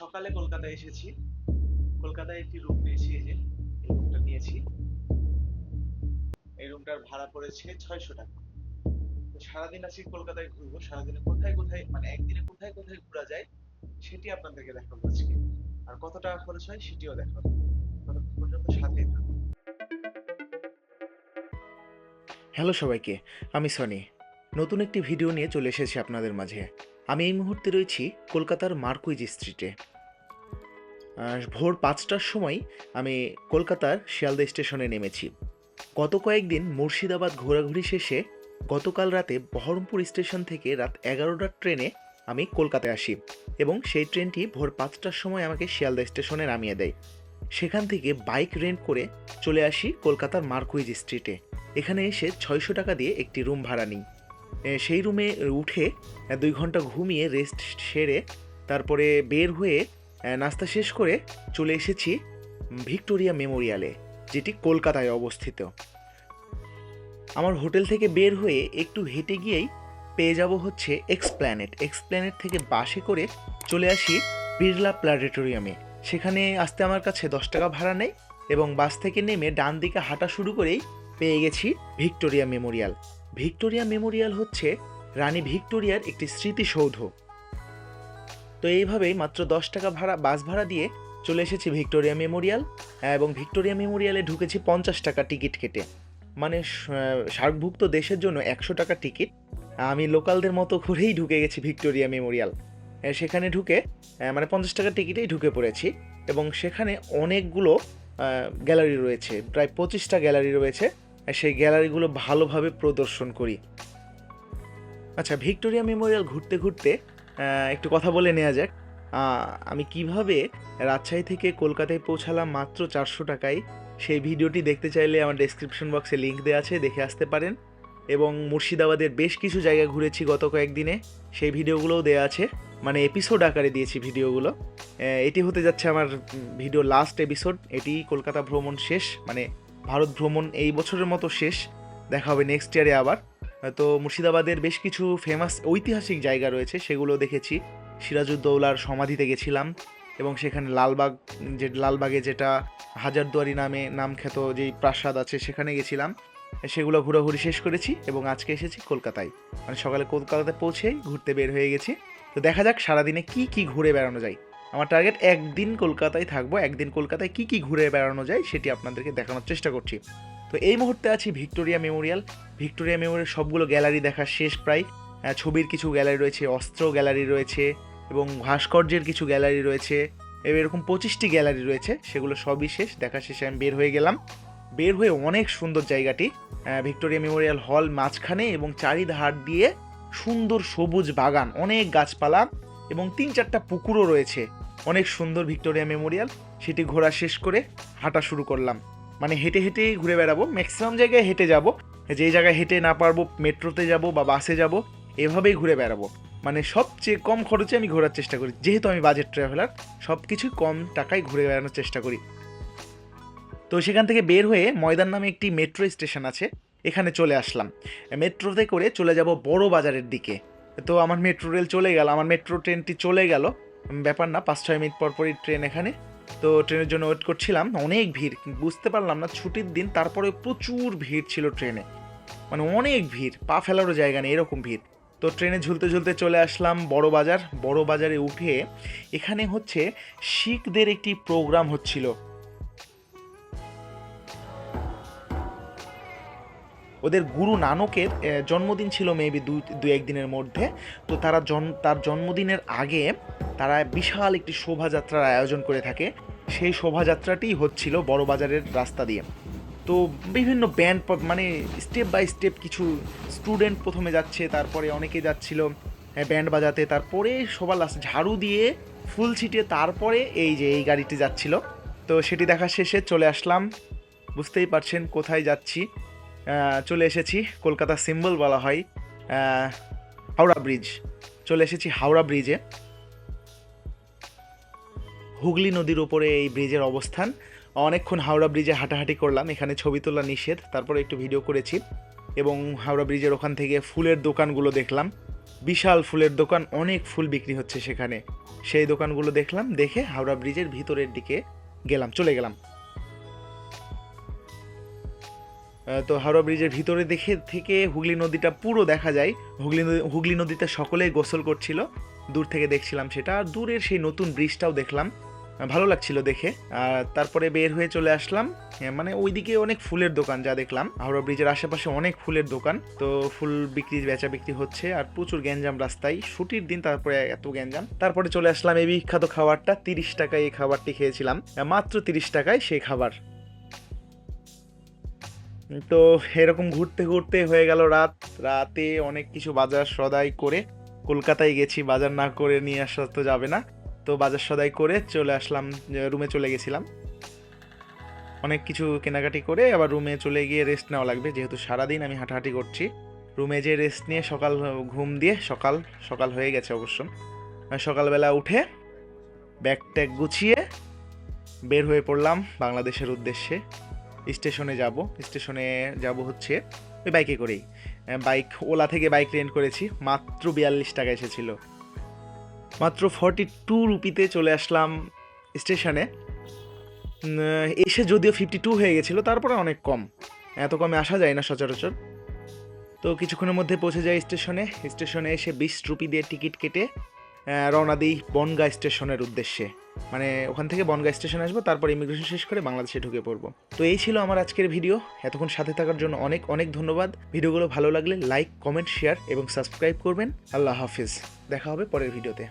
সকালে কলকাতায় এসেছি। কলকাতায় একটি রুম নিয়েছি, এই যে, এই রুমটা নিয়েছি। এই রুমটার ভাড়া পড়েছে ছয়শো টাকা। সারাদিন আজকে কলকাতায় ঘুরবো। সারাদিনে কোথায় কোথায় মানে একদিনে কোথায় কোথায় ঘোরা যায়, সেটি আপনাদেরকে দেখাবো আজকে। আর কত টাকা খরচ হয় সেটিও দেখাবো। ততক্ষণ পর্যন্ত সাথেই থাকুন হ্যালো সবাইকে, আমি সনি। নতুন একটি ভিডিও নিয়ে চলে এসেছি আপনাদের মাঝে। আমি এই মুহূর্তে রয়েছি কলকাতার মার্কুইজ স্ট্রিটে ভোর পাঁচটার সময় আমি কলকাতার শিয়ালদা স্টেশনে নেমেছি। গত কয়েকদিন মুর্শিদাবাদ ঘোরাঘুরি শেষে গতকাল রাতে বহরমপুর স্টেশন থেকে রাত এগারোটার ট্রেনে আমি কলকাতায় আসি এবং সেই ট্রেনটি ভোর পাঁচটার সময় আমাকে শিয়ালদা স্টেশনে নামিয়ে দেয়। সেখান থেকে বাইক রেন্ট করে চলে আসি কলকাতার মার্কুইজ স্ট্রিটে এখানে এসে ছয়শো টাকা দিয়ে একটি রুম ভাড়া নিই। সেই রুমে উঠে দুই ঘণ্টা ঘুমিয়ে রেস্ট সেরে তারপরে বের হয়ে নাস্তা শেষ করে চলে এসেছি ভিক্টোরিয়া মেমোরিয়ালে, যেটি কলকাতায় অবস্থিত। আমার হোটেল থেকে বের হয়ে একটু হেঁটে গিয়েই পেয়ে যাব হচ্ছে এক্সপ্ল্যানেট এক্সপ্ল্যানেট থেকে বাসে করে চলে আসি বিড়লা প্ল্যানেটোরিয়ামে সেখানে আসতে আমার কাছে দশ টাকা ভাড়া নেই এবং বাস থেকে নেমে ডান দিকে হাঁটা শুরু করেই পেয়ে গেছি ভিক্টোরিয়া মেমোরিয়াল ভিক্টোরিয়া মেমোরিয়াল হচ্ছে রানী ভিক্টোরিয়ার একটি স্মৃতিসৌধ। তো এইভাবেই মাত্র দশ টাকা ভাড়া, বাস ভাড়া দিয়ে চলে এসেছি ভিক্টোরিয়া মেমোরিয়াল, এবং ভিক্টোরিয়া মেমোরিয়ালে ঢুকেছি পঞ্চাশ টাকা টিকিট কেটে। মানে সার্কভুক্ত দেশের জন্য একশো টাকা টিকিট। আমি লোকালদের মতো করেই ঢুকে গেছি ভিক্টোরিয়া মেমোরিয়াল। সেখানে ঢুকে মানে পঞ্চাশ টাকা টিকিটেই ঢুকে পড়েছি, এবং সেখানে অনেকগুলো গ্যালারি রয়েছে, প্রায় পঁচিশটা গ্যালারি রয়েছে। সেই গ্যালারিগুলো ভালোভাবে প্রদর্শন করি। আচ্ছা ভিক্টোরিয়া মেমোরিয়াল ঘুরতে ঘুরতে একটু কথা বলে নেওয়া যাক। আমি কীভাবে রাজশাহী থেকে কলকাতায় পৌঁছালাম মাত্র চারশো টাকায়, সেই ভিডিওটি দেখতে চাইলে আমার ডেসক্রিপশন বক্সে লিঙ্ক দেওয়া আছে, দেখে আসতে পারেন। এবং মুর্শিদাবাদের বেশ কিছু জায়গা ঘুরেছি গত কয়েকদিনে, সেই ভিডিওগুলোও দেওয়া আছে। মানে এপিসোড আকারে দিয়েছি ভিডিওগুলো। এটি হতে যাচ্ছে আমার ভিডিও লাস্ট এপিসোড এটি কলকাতা ভ্রমণ শেষ মানে ভারত ভ্রমণ এই বছরের মতো শেষ। দেখা হবে নেক্সট ইয়ারে আবার। তো মুর্শিদাবাদের বেশ কিছু ফেমাস ঐতিহাসিক জায়গা রয়েছে, সেগুলো দেখেছি। সিরাজউদ্দৌলার সমাধিতে গেছিলাম এবং সেখানে লালবাগ, যে লালবাগে যেটা হাজারদুয়ারি নামে নামখ্যাত যেই প্রাসাদ আছে, সেখানে গেছিলাম। সেগুলো ঘোরাঘুরি শেষ করেছি এবং আজকে এসেছি কলকাতায়। মানে সকালে কলকাতাতে পৌঁছেই ঘুরতে বের হয়ে গেছি। তো দেখা যাক সারাদিনে কি কি ঘুরে বেড়ানো যায়। আমার টার্গেট একদিন কলকাতায় থাকব, একদিন কলকাতায় কি কি ঘুরে বেড়ানো যায় সেটি আপনাদেরকে দেখানোর চেষ্টা করছি। তো এই মুহূর্তে আছি ভিক্টোরিয়া মেমোরিয়াল। ভিক্টোরিয়া মেমোরিয়াল সবগুলো গ্যালারি দেখা শেষ প্রায়। ছবির কিছু গ্যালারি রয়েছে, অস্ত্র গ্যালারি রয়েছে এবং ভাস্কর্যের কিছু গ্যালারি রয়েছে। এরকম পঁচিশটি গ্যালারি রয়েছে, সেগুলো সবই শেষ, দেখা শেষে আমি বের হয়ে গেলাম। বের হয়ে অনেক সুন্দর জায়গাটি ভিক্টোরিয়া মেমোরিয়াল হল মাঝখানে এবং চারিধার দিয়ে সুন্দর সবুজ বাগান, অনেক গাছপালা এবং তিন চারটা পুকুরও রয়েছে। অনেক সুন্দর ভিক্টোরিয়া মেমোরিয়াল। সেটি ঘোরা শেষ করে হাঁটা শুরু করলাম। মানে হেঁটে হেঁটেই ঘুরে বেড়াবো ম্যাক্সিমাম জায়গায় হেঁটে যাব। যেই জায়গায় হেঁটে না পারব, মেট্রোতে যাব বা বাসে যাব, এভাবেই ঘুরে বেড়াবো। মানে সবচেয়ে কম খরচে আমি ঘোরার চেষ্টা করি। যেহেতু আমি বাজেট ট্রাভেলার সব কিছুই কম টাকায় ঘুরে বেড়ানোর চেষ্টা করি। তো সেখান থেকে বের হয়ে ময়দান নামে একটি মেট্রো স্টেশন আছে, এখানে চলে আসলাম। মেট্রোতে করে চলে যাব বড় বাজারের দিকে। তো আমার মেট্রো রেল চলে গেল, আমার মেট্রো ট্রেনটি চলে গেল। ব্যাপার না, পাঁচ, ছয় মিনিট পর পরই ট্রেন এখানে। তো ট্রেনের জন্য ওয়েট করছিলাম, অনেক ভিড় বুঝতে পারলাম না, ছুটির দিন তারপরে প্রচুর ভিড় ছিল ট্রেনে। মানে অনেক ভিড়, পা ফেলারও জায়গা নেই, এরকম ভিড়। তো ট্রেনে ঝুলতে ঝুলতে চলে আসলাম বড় বাজার বড় বাজারে উঠে এখানে হচ্ছে শিখদের একটি প্রোগ্রাম হচ্ছিল। ওদের গুরু নানকের জন্মদিন ছিল মেবি দু দু একদিনের মধ্যে। তো তারা জন, তার জন্মদিনের আগে তারা বিশাল একটি শোভাযাত্রার আয়োজন করে থাকে। সেই শোভাযাত্রাটি হচ্ছিল বড় বাজারের রাস্তা দিয়ে। তো বিভিন্ন ব্যান্ড মানে স্টেপ বাই স্টেপ কিছু স্টুডেন্ট প্রথমে যাচ্ছে, তারপরে অনেকে যাচ্ছিল ব্যান্ড বাজাতে। তারপরে সবার লাস্ট ঝাড়ু দিয়ে, ফুল ছিটিয়ে তারপরে এই যে এই গাড়িটি যাচ্ছিল। তো সেটি দেখা শেষে চলে আসলাম। বুঝতেই পারছেন কোথায় যাচ্ছি। চলে এসেছি কলকাতা সিম্বল বলা হয় হাওড়া ব্রিজ চলে এসেছি হাওড়া ব্রিজে হুগলি নদীর ওপরে এই ব্রিজের অবস্থান। অনেকক্ষণ হাওড়া ব্রিজে হাঁটাহাঁটি করলাম, এখানে ছবি তোলা নিষেধ, তারপরে একটু ভিডিও করেছি এবং হাওড়া ব্রিজের ওখান থেকে ফুলের দোকানগুলো দেখলাম। বিশাল ফুলের দোকান, অনেক ফুল বিক্রি হচ্ছে সেখানে। সেই দোকানগুলো দেখলাম, দেখে হাওড়া ব্রিজের ভিতরের দিকে গেলাম, চলে গেলাম। তো হাওড়া ব্রিজের ভিতরে দেখে থেকে হুগলি নদীটা পুরো দেখা যায়। হুগলি হুগলি নদীতে সকলেই গোসল করছিল। দূর থেকে দেখছিলাম সেটা, আর দূরের সেই নতুন ব্রিজটাও দেখলাম। ভালো লাগছিল দেখে। আর তারপরে বের হয়ে চলে আসলাম হ্যাঁ, মানে ওইদিকে অনেক ফুলের দোকান যা দেখলাম। হাওড়া ব্রিজের আশেপাশে অনেক ফুলের দোকান। তো ফুল বিক্রি বেচা বিক্রি হচ্ছে আর প্রচুর গ্যাঞ্জাম রাস্তায়। ছুটির দিন তারপরে এত গ্যাঞ্জাম। তারপরে চলে আসলাম এই বিখ্যাত খাবারটা তিরিশ টাকায় এই খাবারটি খেয়েছিলাম। মাত্র তিরিশ টাকায় সেই খাবার। তো এরকম ঘুরতে ঘুরতে হয়ে গেল রাত। রাতে অনেক কিছু বাজার সদাই করে কলকাতায় গেছি বাজার না করে নিয়ে আসা তো যাবে না। তো বাজার সদাই করে চলে আসলাম রুমে চলে গেছিলাম। অনেক কিছু কেনাকাটি করে আবার রুমে চলে গিয়ে রেস্ট নেওয়া লাগবে, যেহেতু সারাদিন আমি হাঁটাহাঁটি করছি। রুমে যে রেস্ট নিয়ে সকাল ঘুম দিয়ে সকাল সকাল হয়ে গেছে অবশ্য। সকালবেলা উঠে ব্যাগ ট্যাগ গুছিয়ে বের হয়ে পড়লাম বাংলাদেশের উদ্দেশ্যে। স্টেশনে যাব স্টেশনে যাব হচ্ছে ওই বাইকে করেই। বাইক ওলা থেকে বাইক রেন্ট করেছি, মাত্র বিয়াল্লিশ টাকা এসেছিল। মাত্র ফর্টি টু রুপিতে চলে আসলাম স্টেশনে। এসে যদিও ফিফটি টু হয়ে গেছিল, তারপরে অনেক কম। এত কমে আসা যায় না সচরাচর। তো কিছুক্ষণের মধ্যে পৌঁছে যাই স্টেশনে। স্টেশনে এসে বিশ রুপি দিয়ে টিকিট কেটে রওনা দিই বনগা স্টেশনের উদ্দেশ্যে। মানে ওখান থেকে বনগা স্টেশন আসব, তারপর ইমিগ্রেশন শেষ করে বাংলাদেশে ঢুকে পড়ব। তো এই ছিল আমার আজকের ভিডিও। এতক্ষণ সাথে থাকার জন্য অনেক অনেক ধন্যবাদ। ভিডিওগুলো ভালো লাগলে লাইক, কমেন্ট, শেয়ার এবং সাবস্ক্রাইব করবেন। আল্লাহ হাফিজ। দেখা হবে পরের ভিডিওতে।